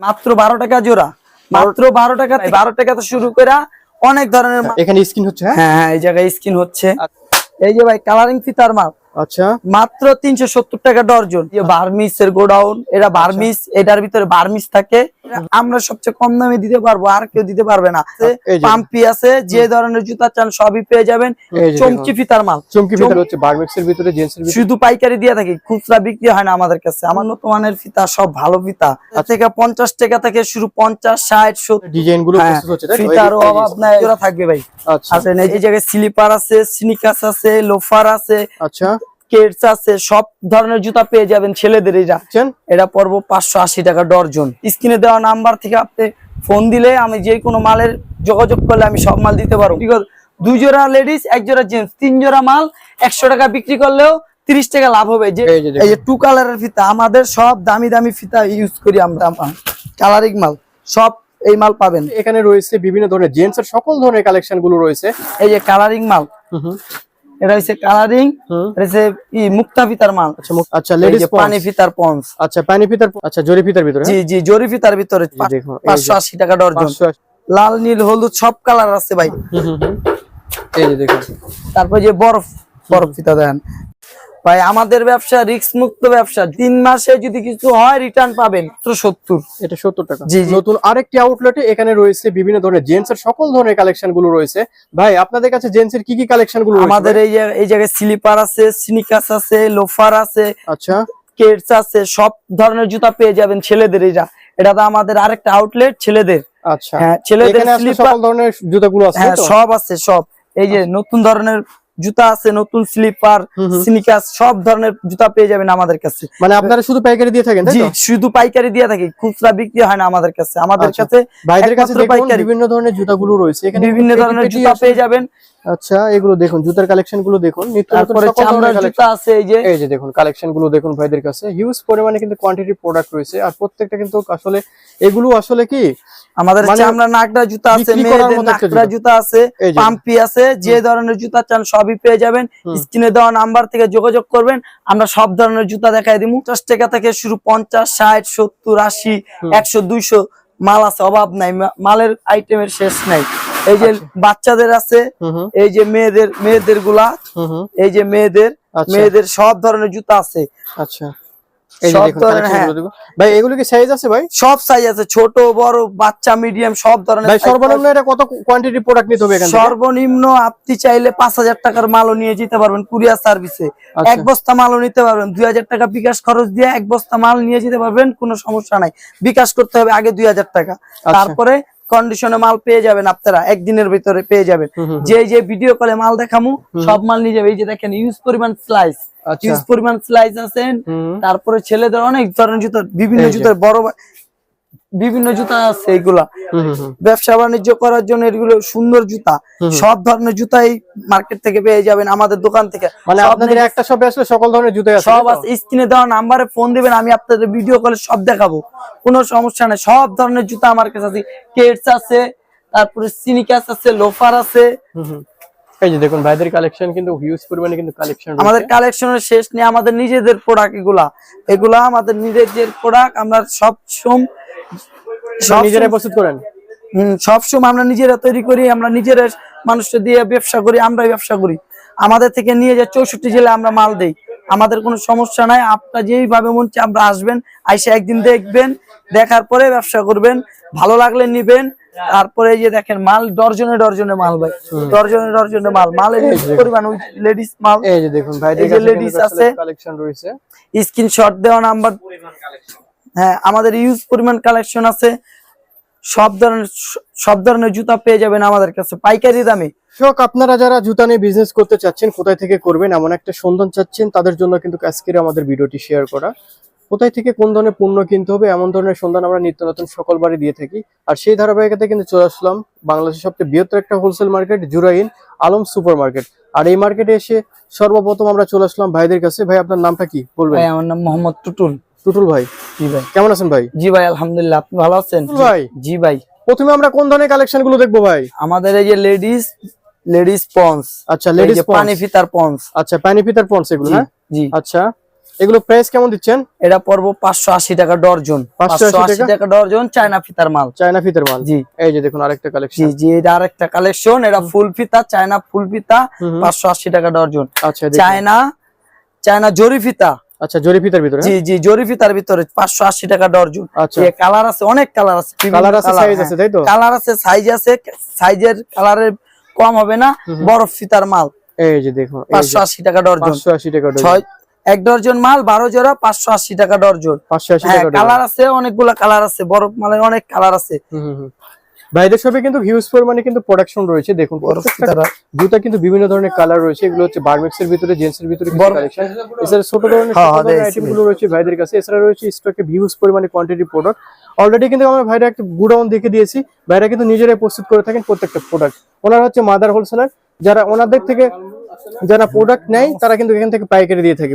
মাত্র বারো টাকা জোড়া। মাত্র বারো টাকা বারো টাকা তো শুরু করে অনেক ধরনের এখানে স্কিন হচ্ছে হ্যাঁ? হ্যাঁ হ্যাঁ এই জায়গায় স্কিন হচ্ছে। এই যে ভাই কালারিং ফিতার মাল আচ্ছা। মাত্র তিনশো সত্তর টাকা ডর্জন। বার্মিস এর গোডাউন এটা বার্মিস এটার ভিতরে বার্মিস থাকে। আমরা সবচেয়ে কম দামে দিতে পারব আর কেউ দিতে পারবে না। যে। পাম্পি আছে যে ধরনের জুতা চান সবই পেয়ে যাবেন। চমকি ফিতার মাল। চমকি ভিতরে হচ্ছে বার্মেক্স এর ভিতরে জেন্টস এর শুধু পাইকারি দিয়ে থাকি খুচরা বিক্রি হয় না আমাদের কাছে। আমার উন্নত মানের ফিতা সব ভালো ফিতা। থেকে পঞ্চাশ টাকা থেকে শুরু পঞ্চাশ ষাট সত্তর। ডিজাইনগুলো হচ্ছে তাই ফিতারও অভাব নাই থাকবে ভাই। আচ্ছা। এই জায়গায় স্লিপার আছে স্নিকাস আছে লোফার আছে। আচ্ছা। কেটস আছে সব ধরনের জুতা পেয়ে যাবেন ছেলেদের বুঝছেন এটা পড়ব পাঁচশো আশি টাকা ডর্জন। স্ক্রিনে দেওয়া নাম্বার থেকে আপনি ফোন দিলে আমি যে কোনো মালের যোগাযোগ করলে আমি সব মাল দিতে পারব। ঠিক আছে? দুই জোড়া লেডিস এক জোড়া জেন্টস তিন জোড়া মাল একশো টাকা বিক্রি করলেও তিরিশ টাকা লাভ হবে। যে এই যে টু কালারের ফিতা আমাদের সব দামি দামি ফিতা ইউজ করি আমরা। কালারিং মাল সব এই মাল পাবেন। এখানে রয়েছে বিভিন্ন ধরনের জেন্টস এর সকল ধরনের কালেকশনগুলো রয়েছে। এই যে কালারিং মাল। এটা হচ্ছে কালারিং হচ্ছে মুক্তা ফিতার মাল। আচ্ছা মুখ- আচ্ছা লেডিস পানি ফিতার পন্স আচ্ছা পানি ফিতার আচ্ছা জরি ফিতার ভিতরে জি জি জরি ফিতার ভিতরে জি, দেখুন, এই যে। পাঁচশো আশি টাকা ডর্জন লাল নীল হলুদ সব কালার আছে ভাই। এই যে দেখুন। তারপর যে বরফ বরফ ফিতা দেন। ভাই আমাদের ব্যবসা রিস্ক মুক্ত ব্যবসা। তিন মাসে যদি কিছু হয় রিটার্ন পাবেন। সত্তর। এটা সত্তর টাকা। জি। নতুন আরেকটি আউটলেটে এখানে রয়েছে বিভিন্ন ধরনের জেন্টস এর সকল ধরনের কালেকশনগুলো রয়েছে। ভাই আপনাদের কাছে জেন্টস এর কি কি কালেকশনগুলো আমাদের এই এই জায়গায় স্লিপার আছে স্নিকাস আছে লোফার আছে আচ্ছা। কেটস আছে সব ধরনের জুতা পেয়ে যাবেন ছেলেদের এটা এটা তো আমাদের আরেকটা আউটলেট ছেলেদের। আচ্ছা। হ্যাঁ ছেলেদের সকল ধরনের জুতাগুলো আছে হ্যাঁ সব আছে সব। এই যে নতুন ধরনের জুতা আছে নতুন স্লিপার। স্নিকাস সব ধরনের জুতা পেয়ে যাবেন আমাদের কাছে মানে আপনারা শুধু পাইকারি দিয়ে থাকেন জি শুধু পাইকারি দিয়ে থাকি খুচরা বিক্রি হয় না আমাদের কাছে আমাদের আচ্ছা। কাছে ভাইদের কাছে পাইকারি। বিভিন্ন ধরনের জুতাগুলো রয়েছে এখানে বিভিন্ন ধরনের জুতা পেয়ে যাবেন আচ্ছা এগুলো দেখুন জুতার কালেকশনগুলো দেখুন তারপরে সকল চামড়ার জুতা আছে এই যে। এই যে দেখুন কালেকশনগুলো দেখুন ভাইদের কাছে। হিউজ পরিমাণে কিন্তু কোয়ান্টিটি প্রোডাক্ট রয়েছে আর প্রত্যেকটা কিন্তু আসলে এগুলো আসলে কি? আমাদের মানে চামড়া নাকড়া জুতা আছে বিক্রি মেয়েদের নাকড়া জুতা। জুতা আছে যে। পাম্পি আছে যে ধরনের জুতা চান সবই পেয়ে যাবেন। হুম। স্ক্রিনে দেওয়া নাম্বার থেকে যোগাযোগ করবেন আমরা সব ধরনের জুতা দেখাই দিব পঞ্চাশ টাকা থেকে শুরু পঞ্চাশ ষাট সত্তর আশি একশো দুইশো মাল আছে অভাব নাই মালের আইটেমের শেষ নাই। এই যে বাচ্চাদের আছে এই যে মেয়েদের মেয়েদেরগুলা এই যে মেয়েদের আচ্ছা। মেয়েদের সব ধরনের জুতা আছে। আচ্ছা। হ্যাঁ। ভাই এগুলো কি সাইজ আছে ভাই? সব সাইজ আছে ছোট বড় বাচ্চা মিডিয়াম সব ধরনের ভাই সর্বনিম্ন এটা কত কোয়ান্টিটি প্রোডাক্ট নিতে হবে এখান সর্বনিম্ন আপনি চাইলে পাঁচ হাজার টাকার মালও নিয়ে যেতে পারবেন কুরিয়ার সার্ভিসে। আচ্ছা। এক বস্তা মালও নিতে পারবেন। দুই হাজার টাকা বিকাশ খরচ দিয়ে এক বস্তা মাল নিয়ে যেতে পারবেন কোনো সমস্যা নাই। বিকাশ করতে হবে আগে দুই হাজার টাকা। আচ্ছা। তারপরে কন্ডিশনে মাল পেয়ে যাবেন আপনারা একদিনের ভিতরে পেয়ে যাবেন। যে যে ভিডিও কলে মাল দেখামু সব মাল নিয়ে যাবে। এই যে দেখেন ইউজ পরিমাণ স্লাইস আচ্ছা। ইউজ পরিমাণ স্লাইস আছেন। তারপরে ছেলেদের অনেক ধরনের জুতো বিভিন্ন জুতোর বড় বিভিন্ন জুতা আছে এগুলা। হুম। ব্যবসা বাণিজ্য করার জন্য এগুলো সুন্দর জুতা। সব ধরনের জুতাই মার্কেট থেকে পেয়ে যাবেন আমাদের দোকান থেকে। মানে আপনাদের একটা শপে আসলে সকল ধরনের জুতো আছে সব? আছে স্ক্রিনে দেওয়া নাম্বারে ফোন দিবেন আমি আপনাদের ভিডিও কলে সব দেখাবো। কোনো সমস্যা নেই সব ধরনের জুতা আমার কাছে আছে। কেটস আছে তারপরে সিনিকাস আছে লোফার আছে। এই যে দেখুন ভাইদের কালেকশন কিন্তু হিউজ পরিমাণে কিন্তু কালেকশন আমাদের কালেকশনের শেষ নেই আমাদের নিজেদের প্রোডাক্ট এগুলা। এগুলা আমাদের নিজেদের প্রোডাক্ট আমরা সব সব সব নিজেরাই প্রস্তুত করেন? সবসময় আমরা নিজেরা তৈরি করি আমরা নিজেরা মানুষকে দিয়ে ব্যবসা করি আমরাই ব্যবসা করি। আমাদের থেকে নিয়ে যে চৌষট্টি জেলায় আমরা মাল দেই। আমাদের কোনো সমস্যা নাই আপনার যেইভাবে মন চায় আমরা আসবেন আইসে একদিন দেখবেন দেখার পরে ব্যবসা করবেন ভালো লাগলে নিবেন তারপরে এই যে দেখেন মাল ডরজনে ডরজনে মাল ভাই। ডরজনে ডরজনে মাল মালের পরিমাণ লেডিস মাল। এই যে দেখুন এই যে কাছে আছে। কালেকশন রয়েছে। স্ক্রিনশট দেওয়া নাম্বার হ্যাঁ আমাদের ইউজ পরিমাণ কালেকশন আছে। সব ধরনের সব ধরনের জুতা পেয়ে যাবেন আমাদের কাছে। পাইকারি দামে। শোক আপনারা যারা জুতা নিয়ে বিজনেস করতে চাচ্ছেন কোথায় থেকে করবেন এমন একটা সন্ধান চাচ্ছেন তাদের জন্য কিন্তু আজকের আমাদের ভিডিওটি শেয়ার করা। কোথায় থেকে কোন ধরনের পণ্য কিনতে হবে এমন ধরনের সন্ধান আমরা নিত্য নতুন সকল বাড়ি দিয়ে থাকি। আর সেই ধারাবাহিকতায় কিন্তু চলে আসলাম বাংলাদেশের সবচেয়ে বৃহত্তর একটা wholesale market Jurain Alam super market আর এই মার্কেটে এসে সর্বপ্রথম আমরা চলে আসলাম ভাইদের কাছে। ভাই আপনার নামটা কি বলবেন? ভাই আমার নাম মোহাম্মদ টুটুল। টুটুল ভাই। জি ভাই। কেমন আছেন ভাই? জি ভাই আলহামদুলিল্লাহ। আপনি ভালো আছেন? ভাই। জি ভাই। প্রথমে আমরা কোন ধরনের কালেকশনগুলো দেখব ভাই? আমাদের এই যে লেডিস লেডিস পন্স। আচ্ছা লেডিস পানি ফিতার পন্স। আচ্ছা পানি ফিতার পন্স এগুলো জি হ্যাঁ? জি। আচ্ছা এগুলো প্রাইস কেমন দিচ্ছেন? এটা পড়ব পাঁচশো আশি টাকা ডর্জন। 580 পাঁচশো আশি টাকা? ডর্জন চায়না ফিতার মাল। চায়না ফিতার মাল। জি। এই যে দেখুন আরেকটা কালেকশন জি এটা আরেকটা কালেকশন এটা ফুল ফিতা চায়না ফুল ফিতা পাঁচশো আশি টাকা ডর্জন। আচ্ছা চায়না চায়না জরি ফিতা। আচ্ছা জরি ফিতার ভিতরে জি জি জরি ফিতার ভিতরে পাঁচশো আশি টাকা ডর্জন আচ্ছা। কালার আছে অনেক কালার আছে কালার আছে সাইজ আছে তাই তো? কালার আছে সাইজ আছে সাইজের কালারের কম হবে না বরফ ফিতার মাল। এই যে পাঁচশো আশি টাকা ডর্জন পাঁচশো আশি টাকা ডজন ছয় এক ডর্জন মাল বারো জোড়া পাঁচশো আশি টাকা ডর্জন হ্যাঁ টাকা কালার আছে অনেকগুলা কালার আছে বরফ মালের অনেক কালার আছে। হুম, হুম, হুম। ভাইদের শপে কিন্তু হিউজ পরিমাণে কিন্তু প্রোডাকশন রয়েছে। দেখুন জুতা কিন্তু বিভিন্ন ধরনের কালার রয়েছে। এগুলো হচ্ছে বার্মেক্স এর ভিতরে জেন্টস এর ভিতরে কালেকশন এছাড়া ছোট ধরনের হ্যাঁ, হ্যাঁ, আইটেমগুলো রয়েছে ভাইদের কাছে। এছাড়া রয়েছে স্টকে হিউজ পরিমাণে কোয়ান্টিটি প্রোডাক্ট অলরেডি কিন্তু আমরা ভাইরা একটা গুডাউন দেখে দিয়েছি। ভাইরা কিন্তু নিজেরাই প্রস্তুত করে থাকেন প্রত্যেকটা প্রোডাক্ট ওনারা হচ্ছে মাদার হোলসেলার যারা ওনাদের থেকে যারা প্রোডাক্ট নেয় তারা কিন্তু এখান থেকে পাইকারি দিয়ে থাকে।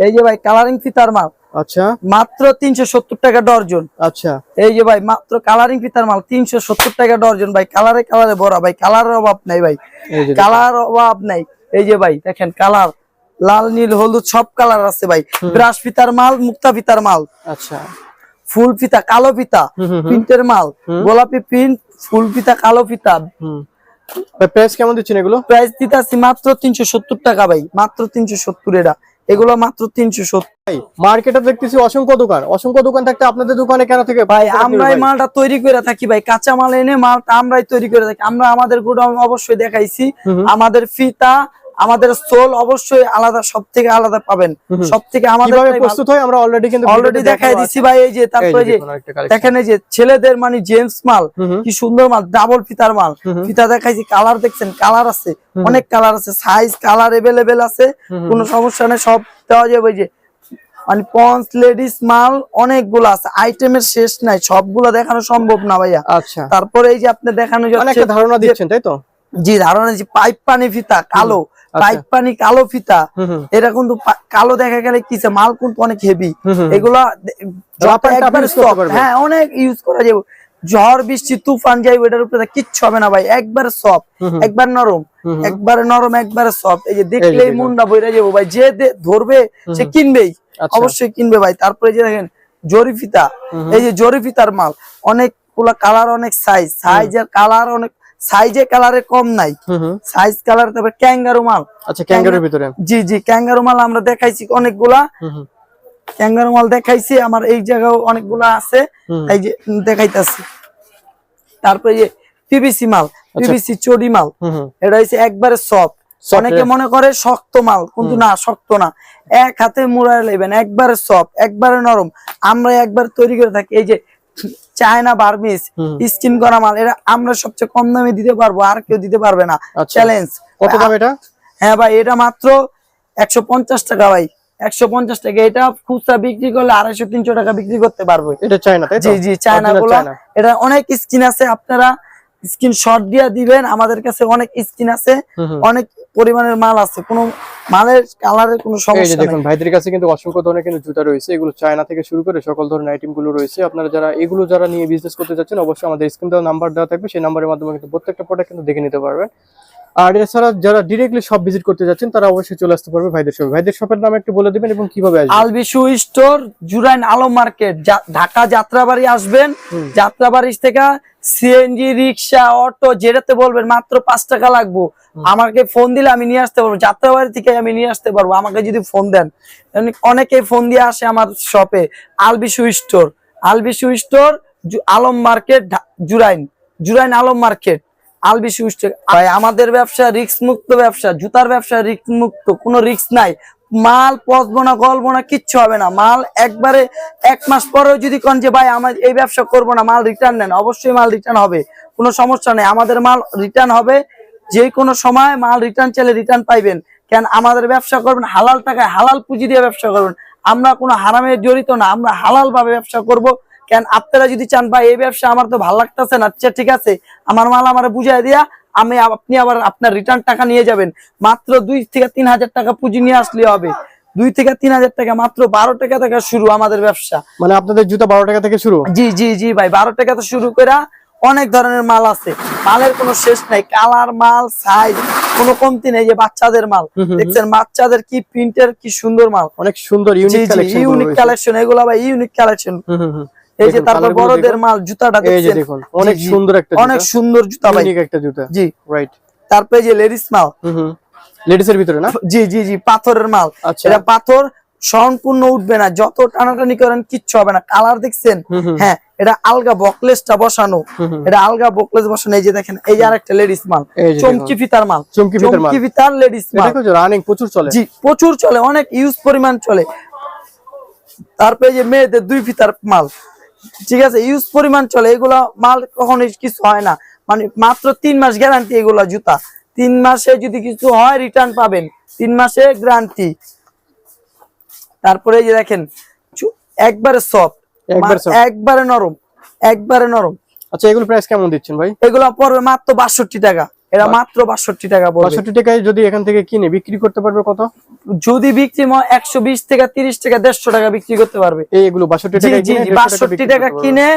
এই যে ভাই কালারিং ফিতার মাল। আচ্ছা। মাত্র তিনশো সত্তর টাকা ডর্জন। আচ্ছা। এই যে ভাই মাত্র কালারিং ফিতার মাল তিনশো সত্তর টাকা ডর্জন। ভাই কালারে কালারে ভরা ভাই কালারের অভাব নাই ভাই। কালার অভাব নাই। এই যে ভাই দেখেন কালার লাল নীল হলুদ সব কালার আছে ভাই। ব্রাশ ফিতার মাল মুক্তা ফিতার মাল। আচ্ছা। ফুল ফিতা কালো ফিতা। প্রিন্টের মাল। গোলাপি প্রিন্ট ফুল ফিতা কালো ফিতা। প্রাইস কেমন দিচ্ছেন এগুলো? প্রাইস দিতেছি মাত্র তিনশো সত্তর টাকা ভাই মাত্র তিনশো সত্তর এটা এগুলো মাত্র তিনশো সত্তর। মার্কেটে দেখতেছি অসংখ্য দোকান। অসংখ্য দোকান থাকতে আপনাদের দোকানে কেন থেকে ভাই আমরাই মালটা তৈরি করে থাকি ভাই কাঁচা মাল এনে মালটা আমরাই তৈরি করে থাকি। আমরা আমাদের গোডাউন অবশ্যই দেখাইছি। আমাদের ফিতা আমাদের সোল অবশ্যই আলাদা সব থেকে আলাদা পাবেন। সব থেকে আমাদের প্রস্তুত হয় আমরা অলরেডি কিন্তু অলরেডি দেখাই দিছি ভাই এই যে তারপরে যে দেখুন এই যে ছেলেদের মানে জেন্টস মাল। কি সুন্দর মাল ডাবল ফিতার মাল। ফিতা দেখাইছি কালার দেখছেন কালার আছে অনেক কালার আছে সাইজ কালার এভেলেবেল আছে। কোনো সমস্যা নেই সব দেওয়া যাবে ওই যে। মানে পন্স লেডিস মাল অনেকগুলো আছে আইটেমের শেষ নাই সবগুলো দেখানো সম্ভব না ভাইয়া। আচ্ছা। তারপরে এই যে আপনি দেখানো মানে যাচ্ছে ধারণা দিচ্ছেন তাই তো? জি ধারণা যে পাইপ পানি ফিতা কালো। পাইপ পানি কালো ফিতা। এটা কিন্তু কালো দেখা গেলে কিসে মাল কিন্তু অনেক হেভি। এগুলা। হ্যাঁ অনেক ইউজ করা যাবে। ঝড় বৃষ্টি তুফান যাইবে এটার উপরে কিচ্ছু হবে না ভাই। একবারে সফট হুম। একবার নরম একবার। নরম একবারে সফট এই যে দেখলেই। মনটা বইরা যাব ভাই। যে ধরবে সে কিনবেই। আচ্ছা। অবশ্যই কিনবে ভাই। তারপরে যে দেখেন জরিফিতা এই যে জরিফিতার মাল অনেকগুলা কালার অনেক সাইজ সাইজ সাইজের কালার অনেক সাইজে কালারে কম নাই। সাইজ কালার তারপরে ক্যাঙ্গারু মাল। আচ্ছা ক্যাঙ্গারের ভিতরে। জি জি ক্যাঙ্গারু মাল আমরা দেখাইছি অনেকগুলা। ক্যাঙ্গারু মাল দেখাইছি আমার এই জায়গাও অনেকগুলা আছে। এই যে দেখাইতাছি। তারপরে যে পিবিসি মাল পিবিসি চডি মাল। এটা হচ্ছে একবারে সফট অনেকে মনে করে শক্ত মাল কিন্তু না শক্ত না। এক হাতে মুড়ায় লেবেন একবারে সফট একবারে নরম। আমরা একবার তৈরি করে থাকি এই যে চায়না বার্মিস স্কিন করা মাল এটা আমরা সবচেয়ে কম দামে দিতে পারব আর কেউ দিতে পারবে না। চ্যালেঞ্জ কত দাম এটা? হ্যাঁ ভাই এটা মাত্র একশো পঞ্চাশ টাকা ভাই। একশো পঞ্চাশ টাকা। এটা খুচরা বিক্রি করলে আড়াইশো তিনশো টাকা বিক্রি করতে পারব। এটা চায়না জি জি চায়না গুলা। এটা অনেক স্কিন আছে আপনারা স্কিন শর্ট দিয়ে দিবেন আমাদের কাছে অনেক স্কিন আছে। অনেক পরিমাণের মাল আছে। কোনো মালের কালারের কোনো সমস্যা নেই। দেখুন ভাইদের কাছে কিন্তু অসংখ্য ধরনের কিন্তু জুতা রয়েছে এগুলো চায়না থেকে শুরু করে সকল ধরনের আইটেমগুলো রয়েছে। আপনারা যারা এগুলো যারা নিয়ে বিজনেস করতে যাচ্ছেন অবশ্যই আমাদের স্ক্রিন দেওয়া নাম্বার দেওয়া থাকবে সেই নাম্বারের মাধ্যমে কিন্তু প্রত্যেকটা প্রোডাক্ট কিন্তু দেখে নিতে পারবেন। আর এছাড়া যারা ডিরেক্টলি সব ভিজিট করতে যাচ্ছেন তারা অবশ্যই চলে আসতে পারবে ভাইদের শপে ভাইদের শপের নাম একটু বলে দিবেন এবং কীভাবে আসবে আলবিশু স্টোর জুরাইন আলম মার্কেট ঢাকা যাত্রাবাড়ি আসবেন। যাত্রাবাড়ি থেকে সিএনজি রিক্সা অটো যেটাতে বলবেন মাত্র পাঁচ টাকা লাগবো। আমাকে ফোন দিলে আমি নিয়ে আসতে পারব। যাত্রাবাড়ি থেকে আমি নিয়ে আসতে পারব। আমাকে যদি ফোন দেন অনেকে ফোন দিয়ে আসে আমার শপে Albi Albishu store Albi Albishu store Alam market Jurain Jurain Alam market Albishu store ভাই, আমাদের ব্যবসা রিস্ক মুক্ত ব্যবসা, জুতার ব্যবসা রিস্ক মুক্ত কোনো রিস্ক নাই। মাল পচবো না গলবো না কিচ্ছু হবে না। মাল একবারে এক মাস পরেও যদি কোন যে, ভাই, আমার এই ব্যবসা করব না, মাল রিটার্ন নেন। অবশ্যই মাল রিটার্ন হবে, কোনো সমস্যা নেই। আমাদের মাল রিটার্ন হবে, যে কোনো সময় মাল রিটার্ন চাইলে রিটার্ন পাইবেন। কেন, আমাদের ব্যবসা করবেন, হালাল টাকায় হালাল পুঁজি দিয়ে ব্যবসা করবেন। আমরা কোনো হারামে জড়িত না, আমরা হালাল ভাবে ব্যবসা করব। কেন আপনারা যদি চান ভাই এই ব্যবসা আমার তো ভালো লাগতেছে না। আচ্ছা ঠিক আছে আমার মাল আমার বুঝাই দিয়া আমি আপনি আবার আপনার রিটার্ন টাকা নিয়ে যাবেন। মাত্র দুই থেকে তিন হাজার টাকা পুঁজি নিয়ে আসলে হবে। দুই থেকে তিন হাজার টাকা মাত্র বারো টাকা থেকে শুরু আমাদের ব্যবসা। মানে আপনাদের জুতা বারো টাকা থেকে শুরু? জি জি জি ভাই বারো টাকা তো শুরু করে অনেক ধরনের মাল আছে। মালের কোনো শেষ নাই। কালার মাল সাইজ কোনো কমতি নেই যে বাচ্চাদের মাল। দেখছেন বাচ্চাদের কি প্রিন্টের কি সুন্দর মাল। অনেক সুন্দর ইউনিক কালেকশন ইউনিক কালেকশন এগুলো ভাই ইউনিক কালেকশন এই যে তারপর বড়দের মাল জুতাটা এই যে দেখছেন? দেখুন অনেক। সুন্দর একটা অনেক সুন্দর জুতা ভাই। একটা জুতা। জি। রাইট তারপরে যে লেডিস মাল। হুম হুম। লেডিস এর ভিতরে না? জি জি জি পাথরের মাল। আচ্ছা। এটা পাথর সম্পূর্ণ উঠবে না। যত টানাটানি করেন কিচ্ছু হবে না। কালার দেখছেন? হ্যাঁ এটা আলগা বকলেসটা বসানো। এটা আলগা বকলেস বসানো। এই যে দেখেন এই যে আরেকটা লেডিস মাল। চমকি ফিতার মাল। চমকি ফিতার মাল। চমকি ফিতার লেডিস মাল। কি রানিং প্রচুর চলে। জি প্রচুর চলে। অনেক ইউজ পরিমাণ চলে। তারপরে যে মেয়েদের দুই ফিতার মাল। ঠিক আছে ইউজ পরিমাণ চলে এগুলা মাল কখনো কিছু হয় না। মানে মাত্র তিন মাস গ্যারান্টি এগুলা জুতা। তিন মাসে যদি কিছু হয় রিটার্ন পাবেন। তিন মাসে গ্যারান্টি তারপরে যে দেখেন একবারে সফট একবারে নরম। একবারে নরম। আচ্ছা এগুলো প্রাইস কেমন দিচ্ছেন ভাই? এগুলা পড়বে মাত্র বাষট্টি টাকা। এরা মাত্র বাষট্টি টাকা বাষট্টি টাকায় যদি এখান থেকে কিনে বিক্রি করতে পারবে কত? যদি বিক্রি একশো বিশ থেকে তিরিশ টাকা দেড়শো টাকা বিক্রি করতে পারবে। এই এগুলো বাষট্টি জি কিনে জি 150 বাষট্টি টাকা কিনে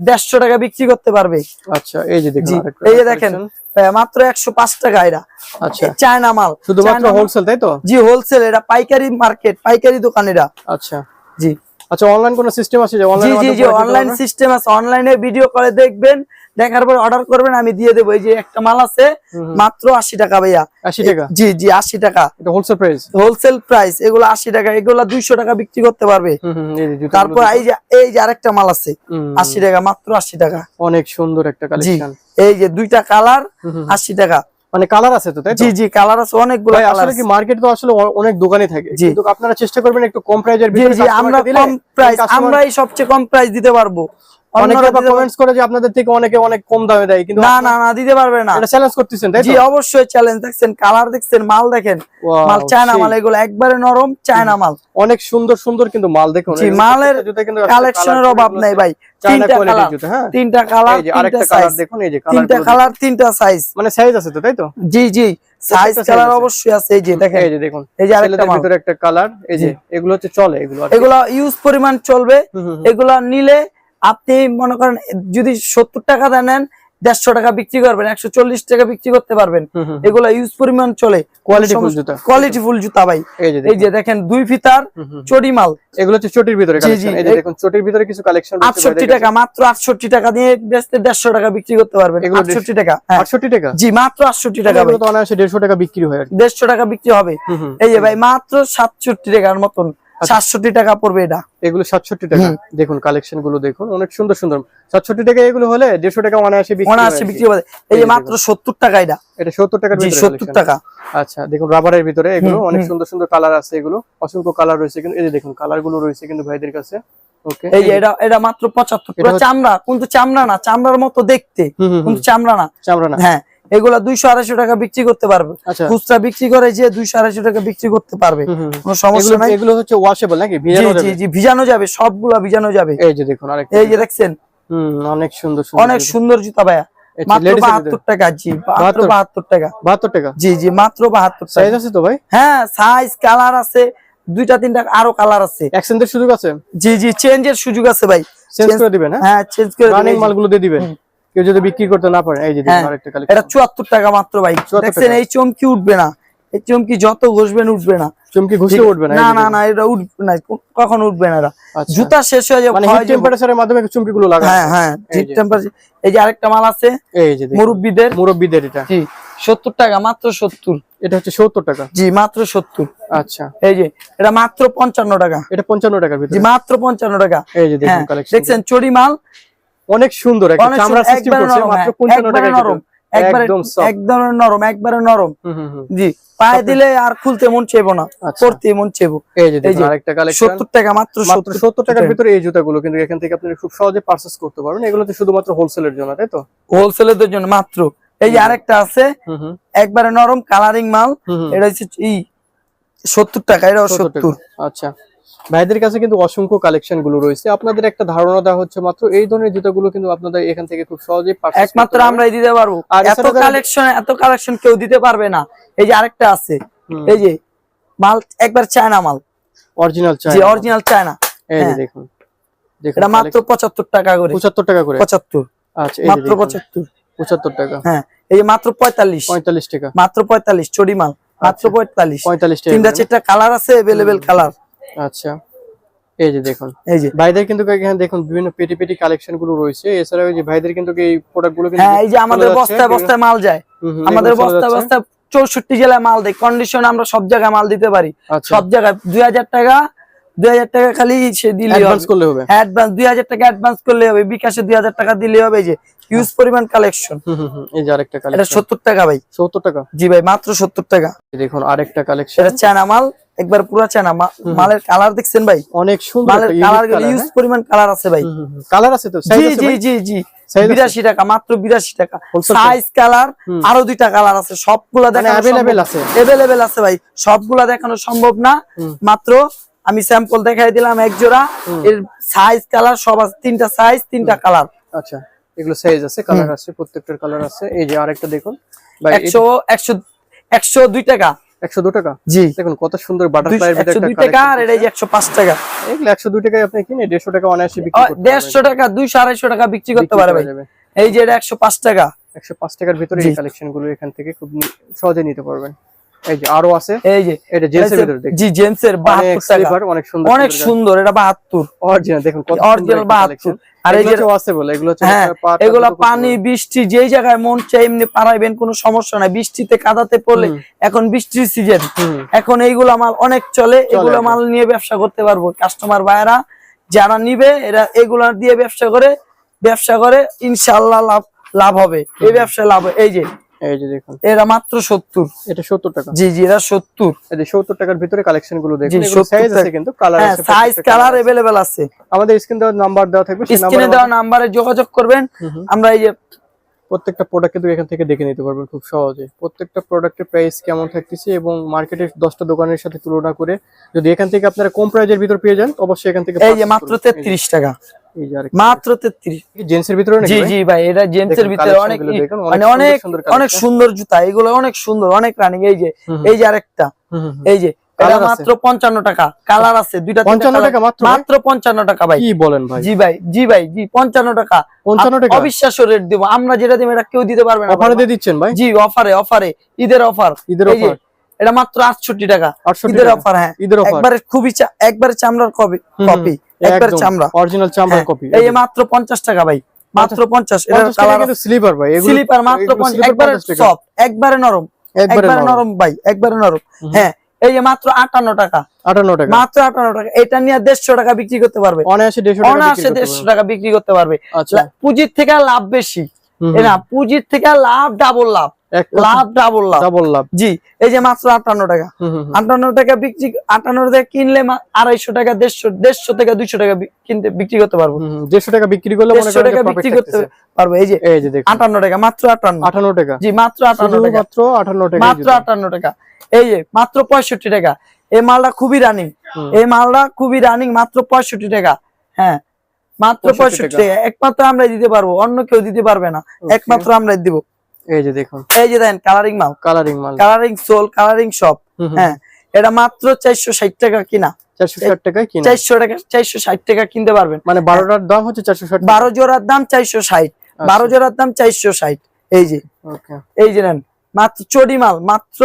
দেড়শো টাকা বিক্রি করতে পারবে। আচ্ছা এই যে দেখুন এই যে দেখেন মাত্র একশো পাঁচ টাকা এরা। আচ্ছা। চায়না মাল শুধুমাত্র হোলসেল তাই তো? জি হোলসেল এটা পাইকারি মার্কেট পাইকারি দোকান এরা। আচ্ছা। জি। আচ্ছা অনলাইন কোন সিস্টেম আছে যে জি অনলাইন জি জি অনলাইন সিস্টেম আছে। অনলাইনে ভিডিও করে দেখবেন দেখার পর অর্ডার করবেন আমি দিয়ে দেবো। এই যে একটা মাল আছে মাত্র আশি টাকা ভাইয়া। আশি টাকা? জি জি আশি টাকা। হোলসেল প্রাইস হোলসেল প্রাইস এগুলো আশি টাকা এগুলো দুইশো টাকা বিক্রি করতে পারবে। তারপর এই যে এই যে আরেকটা মাল আছে আশি টাকা মাত্র আশি টাকা। অনেক সুন্দর একটা জি কালেকশন এই যে দুইটা কালার। আশি টাকা। মানে কালার আছে তো তাই জি জি কালার আছে অনেকগুলো ভাই কালার আসলে কি মার্কেট তো আসলে অনেক দোকানে থাকে। কিন্তু আপনারা চেষ্টা করবেন একটু কম প্রাইজের ভিতরে আমরা কাস্টমারকে কম প্রাইস আমরাই সবচেয়ে কম প্রাইস দিতে পারব। অনেকে অন্যরা আবার দিতে পারবে- কমেন্টস করে যে আপনাদের থেকে অনেকে অনেক কম দামে দেয় কিন্তু না না না দিতে পারবে না। এটা চ্যালেঞ্জ করতেছেন তাই জি অবশ্যই চ্যালেঞ্জ দেখছেন কালার দেখছেন মাল দেখেন। মাল চায়না মাল এগুলো একবারে নরম চায়না মাল। অনেক সুন্দর সুন্দর কিন্তু মাল দেখুন। জি এগুলো মালের প্রত্যেকটা জুতায় কিন্তু আসলে কালেকশনের অভাব নাই ভাই। তিনটা কালার হ্যাঁ। তিনটা কালার আরেকটা সাইজ কালার দেখুন এই যে তিনটা কালার কালার তিনটা সাইজ মানে সাইজ আছে তো তাই তো? জি জি সাইজ কালার অবশ্যই আছে এই যে দেখেন। এই যে দেখুন এই যে আরেকটা ভিতরে একটা কালার এই যে এগুলো হচ্ছে চলে এগুলো আর ইউজ পরিমাণ চলবে। এগুলা নিলে আপনি মনে করেন যদি সত্তর টাকা দেন দেড়শো টাকা বিক্রি করবেন একশো চল্লিশ টাকা বিক্রি করতে পারবেন। এগুলা ইউজ পরিমাণ চলে। কোয়ালিটি ফুল জুতা ভাই এই যে দেখুন। দুই ফিতার। চড়ি মাল এগুলো হচ্ছে চটির ভিতরে চটির ভিতরে কিছু কালেকশন আটষট্টি টাকা মাত্র আটষট্টি টাকা দিয়ে বেচতে দেড়শো টাকা বিক্রি করতে পারবেন আটষট্টি টাকা হ্যাঁ। আটষট্টি টাকা জি মাত্র আটষট্টি টাকা দেড়শো টাকা বিক্রি হয় দেড়শো টাকা বিক্রি হবে। এই যে ভাই মাত্র সাতষট্টি টাকার মতন সাতষট্টি টাকা পড়বে এটা। এগুলো সাতষট্টি টাকা। দেখুন কালেকশনগুলো দেখুন অনেক সুন্দর সুন্দর। সাতষট্টি টাকা এগুলো হলে দেড়শো টাকা অনায়াসে কি। বিক্রি হবে। এই মাত্র সত্তর টাকা এটা। এটা সত্তর টাকা সত্তর টাকা। আচ্ছা দেখুন রাবারের ভিতরে এগুলো অনেক সুন্দর সুন্দর কালার আছে এগুলো। অসংখ্য কালার রয়েছে কিন্তু এই যে দেখুন কালারগুলো রয়েছে কিন্তু ভাইদের কাছে। ওকে এই যে এটা এটা মাত্র পঁচাত্তর। চামড়া কিন্তু চামড়া না চামড়ার মতো দেখতে। কিন্তু চামড়া না। চামড়া না। হ্যাঁ। এগুলা দুইশো আড়াইশো টাকা বিক্রি করতে পারবে। আচ্ছা। খুচরা বিক্রি করে যে দুইশো আড়াইশো টাকা বিক্রি করতে পারবে। কোনো সমস্যা নাই। এগুলো হচ্ছে ওয়াশেবল নাকি? ভিজানো যাবে? জি ভিজানো যাবে সবগুলা ভিজানো যাবে। এই যে দেখুন আরেকটা এই যে দেখছেন? অনেক সুন্দর সুন্দর অনেক সুন্দর জুতা ভাইয়া। মাত্র বাহাত্তর টাকা জি মাত্র বাহাত্তর? টাকা। টাকা? জি জি মাত্র বাহাত্তর সাইজ আছে তো ভাই? হ্যাঁ সাইজ কালার আছে দুইটা তিনটা আরও কালার আছে। সুযোগ আছে? জি জি চেঞ্জের সুযোগ আছে ভাই। চেঞ্জ করে দিবেন হ্যাঁ? হ্যাঁ চেঞ্জ করে মালগুলো দিয়ে দিবেন। কেউ যদি বিক্রি করতে না পারে এই যে হ্যাঁ, এটা চুয়াত্তর টাকা মাত্র ভাই। 74 দেখছেন এই চমকি উঠবে না। এই চমকি যত ঘষবেন উঠবে না। চমকি ঘুষলে উঠবে না না না না এটা উঠবে না কখন উঠবে না এটা। আচ্ছা। জুতা শেষ হয়ে যাবে মানে হিট টেম্পারেচারের মাধ্যমে চুমকি গুলো লাগা হ্যাঁ হ্যাঁ হিট। টেম্পারেচার এই যে আরেকটা মাল আছে এই যে দেখুন। মুরব্বীদের। মুরব্বিদের এটা। জি সত্তর টাকা মাত্র সত্তর। এটা হচ্ছে সত্তর টাকা। জি মাত্র সত্তর। আচ্ছা। এই যে এটা মাত্র পঞ্চান্ন টাকা। এটা পঞ্চান্ন টাকার জি মাত্র পঞ্চান্ন টাকা। এই যে দেখুন হ্যাঁ কালেকশন দেখছেন চড়ি মাল অনেক সুন্দর একটা চামড়া সিস্টেম করছে নরম, মাত্র হ্যাঁ, 55 একবারে টাকায় নরম একবারে একদম নরম একবারে নরম। জি পায়ে দিলে আর খুলতে মন চাইব না আচ্ছা। পড়তে মন চাইব। এই যে আরেকটা কালেকশন সত্তর টাকা মাত্র মাত্র সত্তর সত্তর টাকার ভিতরে এই জুতাগুলো কিন্তু এখান থেকে আপনি খুব সহজে পারচেস করতে পারবেন। এগুলো তো শুধুমাত্র হোলসেলের জন্য তাই তো? হোলসেলের জন্য মাত্র। এই যে আরেকটা আছে একবারে নরম কালারিং মাল। এটা হচ্ছে ই সত্তর টাকা এটাও 70 আচ্ছা। ভাইদের কাছে কিন্তু অসংখ্য কালেকশনগুলো রয়েছে। আপনাদের একটা ধারণা দেওয়া হচ্ছে মাত্র এই ধরনের জুতাগুলো কিন্তু আপনাদের এখান থেকে খুব সহজেই একমাত্র। আমরাই দিতে পারব। আর এত কালেকশন এত কালেকশন কেউ দিতে পারবে না। এই যে আরেকটা আছে এই যে মাল একবার চায়না মাল। অরিজিনাল যে অরিজিনাল চায়না। এই যে হ্যাঁ। দেখুন দেখুন এটা মাত্র পঁচাত্তর টাকা করে। পঁচাত্তর টাকা করে? পঁচাত্তর। আচ্ছা এই যে মাত্র দেখুন, পঁচাত্তর। পঁচাত্তর টাকা। হ্যাঁ এই যে মাত্র পঁয়তাল্লিশ। পঁয়তাল্লিশ টাকা। মাত্র পঁয়তাল্লিশ চড়ি মাল। মাত্র আচ্ছা। পঁয়তাল্লিশ। পঁয়তাল্লিশ টাকা তিনটা চারটা কালার আছে এভেলেবেল কালার আচ্ছা এই যে দেখুন। এই যে। ভাইদের কিন্তু এখানে দেখুন বিভিন্ন পেটি পেটি কালেকশনগুলো রয়েছে। এছাড়াও এই যে ভাইদের কিন্তু এই প্রোডাক্টগুলো কিন্তু হ্যাঁ এই যে আমাদের বস্তায় বস্তায় মাল যায়। আমাদের বস্তায় বস্তায় চৌষট্টি জেলায় মাল দেয়। কন্ডিশন আমরা সব জায়গায় মাল দিতে পারি। আচ্ছা। সব জায়গায়। দুই হাজার টাকা দুই হাজার টাকা খালি সে দিলে অ্যাডভান্স করলে হবে। অ্যাডভান্স দুই হাজার টাকা অ্যাডভান্স করলে হবে। বিকাশে দুই হাজার টাকা দিলে হবে। এই যে ইউজ পরিমাণ কালেকশন এই যে আরেকটা এটা সত্তর টাকা ভাই। সত্তর টাকা? জি ভাই মাত্র সত্তর টাকা। দেখুন আরেকটা কালেকশন এটা চায়না মাল। একবার পুরো চায়না মা- মালের কালার দেখছেন ভাই? অনেক সুন্দর মালের কালার ইউজ পরিমাণ কালার আছে ভাই। কালার আছে তো? জি জি জি জি। বিরাশি টাকা মাত্র বিরাশি টাকা। সাইজ কালার আরও দুইটা কালার আছে। সবগুলা মানে দেখানো আছে? আছে ভাই। সবগুলা দেখানো সম্ভব না। মাত্র আমি স্যাম্পল দেখাই দিলাম এক জোড়া। এর সাইজ কালার সব আছে। তিনটা সাইজ তিনটা কালার আচ্ছা এগুলো সাইজ আছে কালার আছে প্রত্যেকটার কালার আছে। এই যে আরেকটা দেখুন। ভাই একশো একশো একশো দুই টাকা। একশো দু টাকা? জি। দেখুন কত সুন্দর বাটারফ্লাই ভিতরে দুই টাকা আর এটা এই যে একশো পাঁচ টাকা। এগুলো একশো দুই টাকায় আপনি কিনে দেড়শো টাকা অনায়াসে বিক্রি করতে দেড়শো টাকা দুইশো আড়াইশো টাকা বিক্রি করতে পারে ভাই এই যে এটা একশো পাঁচ টাকা। একশো পাঁচ টাকার ভিতরে এই কালেকশনগুলো এখান থেকে খুব সহজে নিতে পারবেন। এই যে আরও আছে। এই যে এটা জেন্সের ভিতরে জি জেন্টসের অনেক বাহাত্তর টাকা। অনেক সুন্দর অনেক সুন্দর এটা বাহাত্তর। অরিজিনাল দেখুন কত অরিজিনাল বাহাত্তর। আর এই যে আছে বলে এগুলো হচ্ছে হ্যাঁ এগুলা পানি বৃষ্টি যেই জায়গায় মন চাই এমনি পারাইবেন কোনো সমস্যা নাই। বৃষ্টিতে কাদাতে পড়লে এখন বৃষ্টির সিজন এখন এইগুলা মাল অনেক চলে এগুলো মাল নিয়ে ব্যবসা করতে পারব। কাস্টমার ভাইরা যারা নিবে এরা এগুলা দিয়ে ব্যবসা করে ব্যবসা করে ইনশাল্লাহ লাভ লাভ হবে। এই ব্যবসায় লাভ। এই যে এই যে দেখুন এরা মাত্র সত্তর এটা সত্তর টাকা জি জি এরা সত্তর এই যে সত্তর টাকার ভিতরে কালেকশনগুলো দেখুন জি, এগুলো 70 সাইজ আছে কিন্তু কালার হ্যাঁ আছে সাইজ কালার colour আছে। আমাদের স্ক্রিন নাম্বার দেওয়া থাকবে সেই স্ক্রিনে দেওয়া নাম্বারে যোগাযোগ করবেন। আমরা এই যে প্রত্যেকটা প্রোডাক্ট কিন্তু এখান থেকে দেখে নিতে পারবেন খুব সহজে প্রত্যেকটা প্রোডাক্টের প্রাইস কেমন থাকতেছে এবং মার্কেটের দশটা দোকানের সাথে তুলনা করে যদি এখান থেকে আপনারা কম প্রাইজের ভিতর পেয়ে যান অবশ্যই এখান থেকে এই যে মাত্র করবেন। তেত্রিশ টাকা। মাত্র তেত্রিশ। কি জেন্টসের ভিতরে জি জি ভাই? এটা জেন্টস এর ভিতরে অনেক মানে সুন্দর অনেক অনেক সুন্দর জুতা এগুলো অনেক সুন্দর অনেক রানিং এই যে এই যে আরেকটা। এই যে? মাত্র পঞ্চান্ন টাকা কালার আছে দুইটা তিনটা 55 colour। টাকা মাত্র পঞ্চান্ন টাকা ভাই। কি বলেন ভাই? জি ভাই জি ভাই জি পঞ্চান্ন টাকা। 55 টাকা? অবিশ্বাস্য রেট দিব আমরা যেটা দিব এটা কেউ দিতে পারবে না অফারে দিয়ে দিচ্ছেন ভাই? জি অফারে অফারে ঈদের অফার ঈদের অফার এটা মাত্র আটষট্টি টাকা। 68 ঈদের অফার হ্যাঁ। ঈদের অফার একবারে খুবই একবারে চামড়ার কপি কপি একবারে চামড়া। অরিজিনাল চামড়ার হ্যাঁ, কপি এই মাত্র পঞ্চাশ টাকা ভাই মাত্র পঞ্চাশ এটা কালার কিন্তু স্লিপার ভাই এগুলো স্লিপার মাত্র এগুলো পঞ্চাশ slipper একবারে 50 টাকা। সফট একবারে নরম একবারে নরম। ভাই একবারে নরম। হ্যাঁ এই যে মাত্র আটান্ন টাকা। 58 টাকা। মাত্র আটান্ন টাকা এটা নিয়ে দেড়শো টাকা বিক্রি করতে পারবে। অনায়াসে 150 টাকা বিক্রি করতে দেড়শো পারবেন। টাকা বিক্রি করতে পারবে। আচ্ছা। পুঁজির থেকে লাভ বেশি। না পুঁজির থেকে লাভ ডাবল লাভ। লাভ ডাবল লাভ। ডাবল লাভ। জি এই যে মাত্র আটান্ন টাকা। আটান্ন টাকা বিক্রি আটান্ন টাকা কিনলে আড়াইশো টাকা দেড়শো দেড়শো থেকে দুইশো টাকা কিনতে বিক্রি করতে পারব। হুম, হুম। 150 টাকা বিক্রি করলে দেড়শো টাকা বিক্রি করতে পারব। এই যে এই যে আটান্ন টাকা মাত্র আটান্ন। 58 টাকা। জি মাত্র আটান্ন টাকা। শুধুমাত্র 58 টাকা মাত্র আটান্ন টাকা। এই যে মাত্র পঁয়ষট্টি টাকা। এই মালটা খুবই রানিং এই মালটা খুবই রানিং মাত্র পঁয়ষট্টি টাকা। হ্যাঁ মাত্র পঁয়ষট্টি। টাকা। একমাত্র আমরাই দিতে পারব অন্য কেউ দিতে পারবে না। একমাত্র আমরাই দিব। এই যে দেখুন। এই যে দেন কালারিং মাল। কালারিং মাল। কালারিং সোল কালারিং হুম। হ্যাঁ এটা মাত্র চারশো ষাট টাকা কিনা। 460 টাকায় কিনা? চারশো টাকা চারশো ষাট টাকা কিনতে পারবেন। মানে 12টার দাম হচ্ছে 460 টাকা। বারো জোড়ার দাম চারশো ষাট। আচ্ছা। বারো জোড়ার দাম চারশো ষাট। এই যে। ওকে এই যে নেন মাত্র চডি মাল মাত্র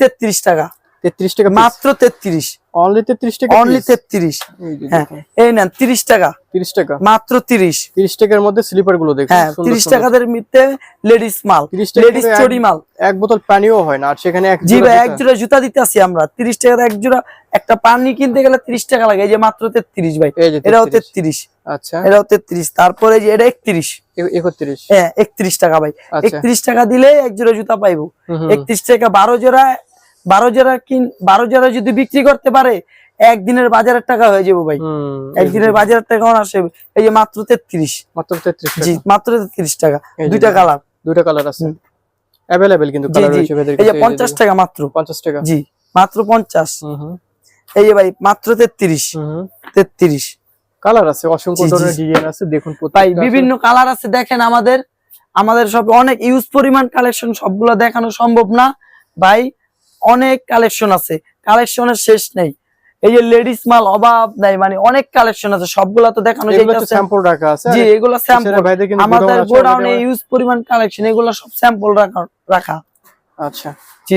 তেত্রিশ টাকা। 33 টাকা মাত্র তেত্রিশ। অনলি 33 টাকা অনলি। তেত্রিশ। হ্যাঁ এই নেন তিরিশ টাকা। 30 টাকা। মাত্র তিরিশ। 30 টাকার মধ্যে স্লিপারগুলো দেখুন হ্যাঁ তিরিশ। টাকাদের মধ্যে লেডিস মাল 30 টাকা লেডিস চডি মাল। এক বোতল পানিও হয় না আর সেখানে এক জি ভাই জুতা। এক জোড়া জুতা দিতে আসি আমরা। তিরিশ টাকার এক জোড়া একটা পানি কিনতে গেলে তিরিশ টাকা লাগে এই যে মাত্র তেত্রিশ ভাই। এটাও 33 তেত্রিশ। আচ্ছা। এটাও তেত্রিশ। তারপরে যে এটা একত্রিশ। এ- 31 হ্যাঁ একত্রিশ টাকা ভাই। আচ্ছা। একত্রিশ টাকা দিলে এক জোড়া জুতা পাইবো। একত্রিশ টাকা বারো জোড়া বারো জোড়া কিন বারো জোড়া যদি বিক্রি করতে পারে একদিনের বাজারের টাকা হয়ে যাব ভাই। একদিনের বাজারের টাকা আসে এই যে মাত্র তেত্রিশ। মাত্র 33 জি মাত্র তেত্রিশ টাকা। দুইটা কালার। দুইটা কালার আছে। অ্যাভেলেবেল কিন্তু এই যে পঞ্চাশ টাকা মাত্র। 50 টাকা। জি মাত্র পঞ্চাশ। এই যে ভাই মাত্র তেত্রিশ। তেত্রিশ। কালার আছে অসংখ্য ধরনের ডিজাইন আছে দেখুন ভাই বিভিন্ন কালার আছে দেখেন আমাদের। আমাদের সব অনেক ইউজ পরিমাণ কালেকশন সবগুলো দেখানো সম্ভব না। ভাই অনেক কালেকশন আছে। কালেকশনের শেষ নেই। এই যে লেডিস মাল অভাব নাই মানে অনেক কালেকশন আছে সবগুলা তো দেখানো এগুলো তো যাইতেছে। স্যাম্পল রাখা আছে। জি এগুলো স্যাম্পল আমাদের গোডাউনে ইউজ পরিমাণ কালেকশন এগুলো সব স্যাম্পল রাখা রাখা। আচ্ছা।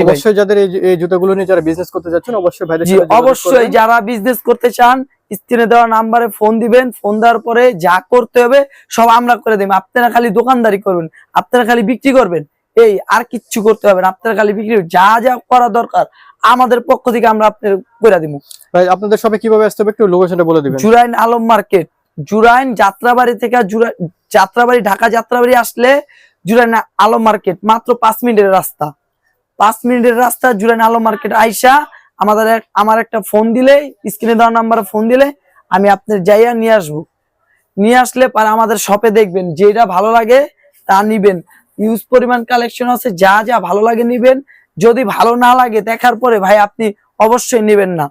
অবশ্যই যাদের এই এই জুতাগুলো নিয়ে যারা বিজনেস করতে যাচ্ছেন অবশ্যই ভাইদের অবশ্যই যারা বিজনেস করতে চান স্ক্রিনে দেওয়া নাম্বারে ফোন দিবেন। ফোন দেওয়ার পরে যা করতে হবে সব আমরা করে দেব আপনারা খালি দোকানদারি করবেন আপনারা খালি বিক্রি করবেন। এই আর কিচ্ছু করতে হবে না। আপনারা খালি বিক্রি যা যা করা দরকার আমাদের পক্ষ থেকে আমরা আপনার করে দিব ভাই আপনাদের সবে কীভাবে আসতে হবে একটু লোকেশনটা বলে দিবেন। জুরাইন আলম মার্কেট। জুরাইন যাত্রাবাড়ি থেকে যাত্রাবাড়ি ঢাকা যাত্রাবাড়ি আসলে জুরাইন আলম মার্কেট মাত্র পাঁচ মিনিটের রাস্তা। পাঁচ মিনিটের রাস্তা জুরাইন আলম মার্কেট আইসা আমাদের আমার একটা ফোন দিলে স্ক্রিনে দেওয়া নাম্বারে ফোন দিলে আমি আপনার যাইয়া নিয়ে আসব। নিয়ে আসলে পরে আমাদের শপে দেখবেন যেটা ভালো লাগে তা নিবেন। ইউজ পরিমাণ কালেকশন আছে, যা যা ভালো লাগে নিবেন। যদি ভালো না লাগে, দেখার পরে ভাই আপনি অবশ্যই নেবেন না।